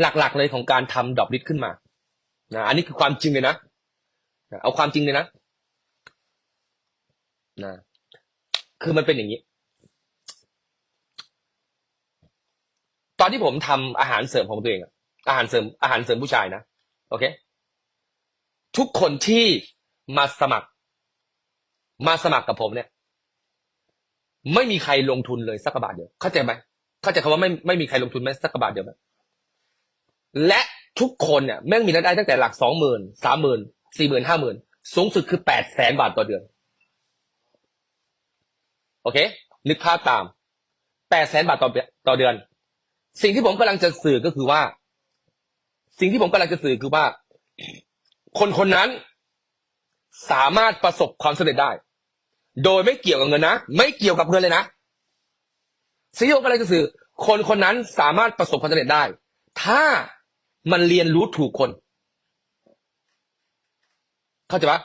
หลักๆเลยของการทำดรอปลิสขึ้นมานะอันนี้คือความจริงเลยนะนะเอาความจริงเลยนะนะคือมันเป็นอย่างนี้ ตอนที่ผมทำอาหารเสริมของตัวเองอาหารเสริมอาหารเสริมผู้ชายนะโอเค ทุกคนที่มาสมัคร มาสมัครกับผมเนี่ย ไม่มีใครลงทุนเลยสักบาทเดียวเข้าใจไหมเข้าใจคำว่าไม่ไม่มีใครลงทุนไหมสักบาทเดียวไหม และทุกคนเนี่ยแม่งมีรายได้ตั้งแต่หลักสองหมื่นสามหมื่นสี่หมื่นห้าหมื่นสูงสุดคือแปดแสนบาทต่อเดือน โอเค นึกภาพตามแปดแสนบาทต่อต่อเดือน สิ่งที่ผมกำลังจะสื่อก็คือว่า สิ่งที่ผมกำลังจะสื่อคือว่า คนคนนั้นสามารถประสบความสำเร็จได้ โดยไม่เกี่ยวกับเงินนะ ไม่เกี่ยวกับเงินเลยนะสิ่งที่ผมกำลังจะสื่อ คนคนนั้นสามารถประสบความสำเร็จได้ ถ้า มันเรียนรู้ถูกคน เข้าใจปะ